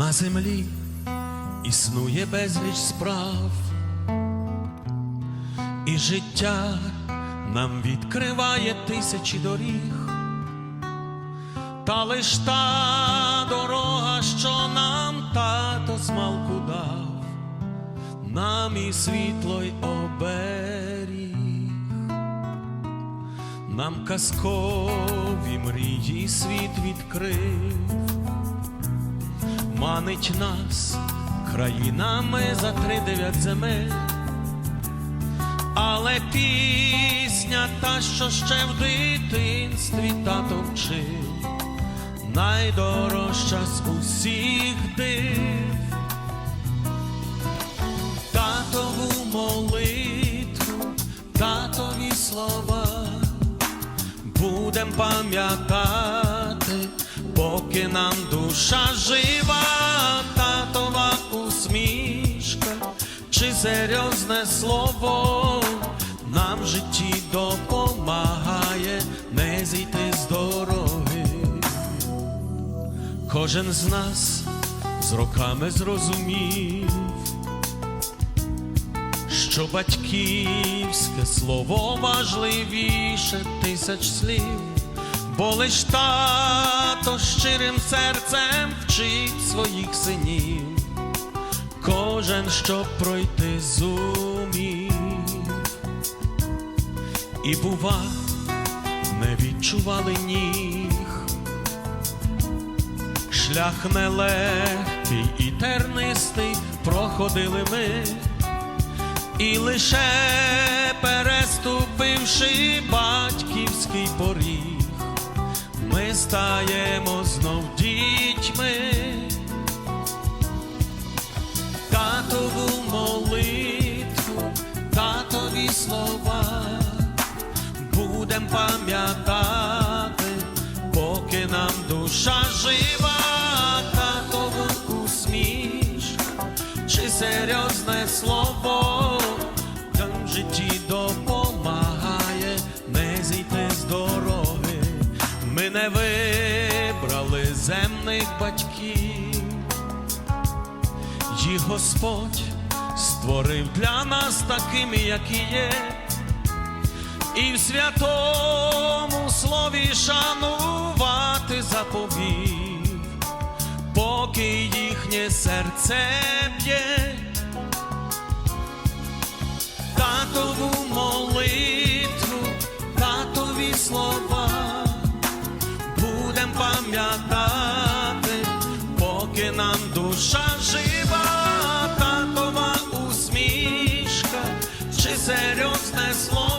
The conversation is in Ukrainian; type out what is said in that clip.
На землі існує безліч справ, і життя нам відкриває тисячі доріг, та лиш та дорога, що нам тато змалку дав, нам і світло й оберіг, нам казкові мрії світ відкрив манить нас. Країнами за тридев'ять земель, але пісня та, що ще в дитинстві тато вчив, найдорожча з усіх див, татову молитву, татові слова будем пам'ятати, поки нам душа жива, серйозне слово нам в житті допомагає не зійти з дороги. Кожен з нас з роками зрозумів, що батьківське слово важливіше тисяч слів, бо лиш тато щирим серцем вчить своїх синів, кожен щоб пройти зумів, і бува, не відчували ніг. Шлях нелегкий і тернистий проходили ми, і лише переступивши батьківський поріг, ми стаємо пам'ятати, поки нам душа жива, татову усмішку, чи серйозне слово нам в житті допомагає? Не зійти з дороги. Ми не вибрали земних батьків, їх Господь створив для нас такими, які є і в святому слові шанувати заповів, поки їхнє серце б'є, татову молитву, татові слова, будем пам'ятати, поки нам душа жива, татова усмішка, чи серйозне слово.